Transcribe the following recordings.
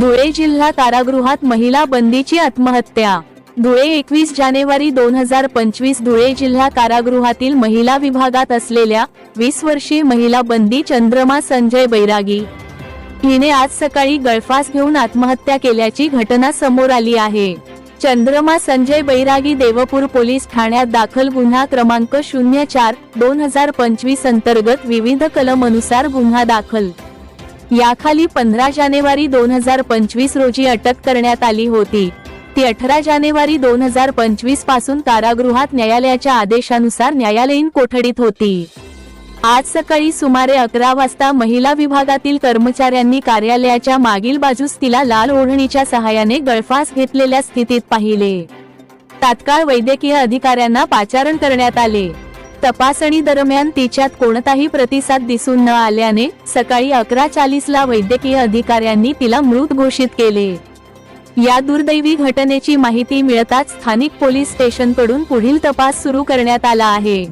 धुळे जिल्हा कारागृहात महिला बंदीची आत्महत्या. धुळे एकवीस जानेवारी दोन हजार पंचवीस धुळे जिल्हा कारागृहातील महिला विभागात असलेल्या वीस वर्षीय महिला बंदी चंद्रमा संजय बैरागी. हिने आज सकाळी गळफास घेऊन आत्महत्या केल्याची घटना समोर आली आहे. चंद्रमा संजय बैरागी देवपूर पोलीस ठाण्यात दाखल गुन्हा क्रमांक शून्य चार दोन हजार पंचवीस अंतर्गत विविध कलम अनुसार गुन्हा दाखल. याखाली पंधरा जानेवारी दोन हजार पंचवीस रोजी अटक करण्यात आली होती. ती अठरा जानेवारी दोन हजार पंचवीसपासून कारागृहात न्यायालयाच्या आदेशानुसार न्यायालयीन कोठडीत होती. आज सकाळी सुमारे अकरा वाजता महिला विभागातील कर्मचाऱ्यांनी कार्यालयाच्या मागील बाजूस तिला लाल ओढणीच्या सहाय्याने गळफास घेतलेल्या स्थितीत पाहिले. तात्काळ वैद्यकीय अधिकाऱ्यांना पाचारण करण्यात आले. तपासणी दरम्यान तिच्यात कोणताही प्रतिसाद दिसून न आल्याने सकाळी अकरा चाळीसला वैद्यकीय अधिकाऱ्यांनी तिला मृत घोषित केले. या दुर्दैवी घटनेची माहिती मिळताच स्थानिक पोलीस स्टेशनकडून पुढील तपास सुरू करण्यात आला आहे.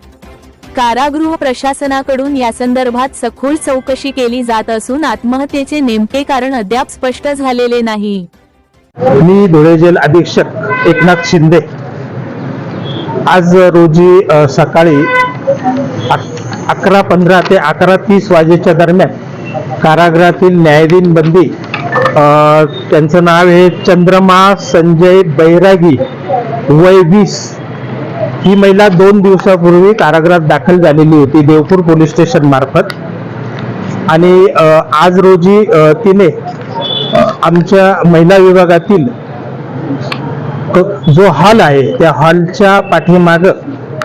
कारागृह प्रशासनाकडून या संदर्भात सखोल चौकशी केली जात असून आत्महत्येचे नेमके कारण अद्याप स्पष्ट झालेले नाही. मी धुळे जेल अधीक्षक एकनाथ शिंदे आज रोजी सकाळी अकरा पंधरा ते अकरा तीस वाजेच्या दरम्यान कारागृहातील न्यायाधीन बंदी त्यांचं नाव आहे चंद्रमा संजय बैरागी वय वीस. ही महिला दोन दिवसापूर्वी कारागृहात दाखल झालेली होती देवपूर पोलीस स्टेशन मार्फत. आणि आज रोजी तिने आमच्या महिला विभागातील तो जो हॉल आहे त्या हॉलच्या पाठीमाग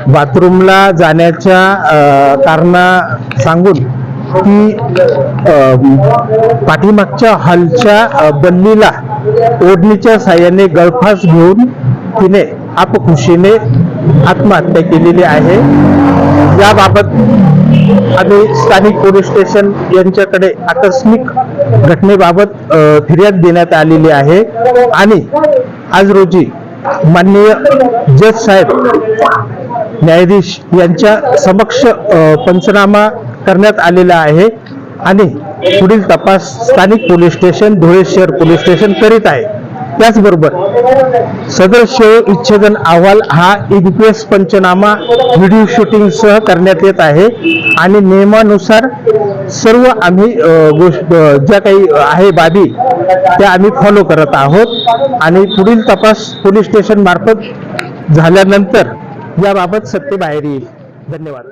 बाथरूमला जाण्याच्या कारणा सांगून ती पाठीमागच्या हॉलच्या बल्लीला ओढणीच्या साह्याने गळफास घेऊन तिने आपखुशीने आत्महत्या केलेली आहे. याबाबत आम्ही स्थानिक पोलीस स्टेशन यांच्याकडे आकस्मिक घटनेबाबत फिर्याद देण्यात आलेली आहे. आणि आज रोजी माननीय जज साहेब न्यायाधीश यांच्या समक्ष पंचनामा करण्यात आलेला आहे. आणि पुढील तपास स्थानिक पोलीस स्टेशन धुळे शहर पोलीस स्टेशन करीत आहे. त्याचबरोबर सदर इच्छेदन अहवाल हा इनक्वेस्ट पंचनामा व्हिडिओ शूटिंगसह करण्यात येत आहे. आणि नियमानुसार सर्व आम्ही गोष्ट ज्या काही आहे बाबी त्या आम्ही फॉलो करत आहोत. आणि पुढील तपास पोलीस स्टेशन मार्फत झाल्यानंतर याबाबत सत्य बाहेर येईल. धन्यवाद.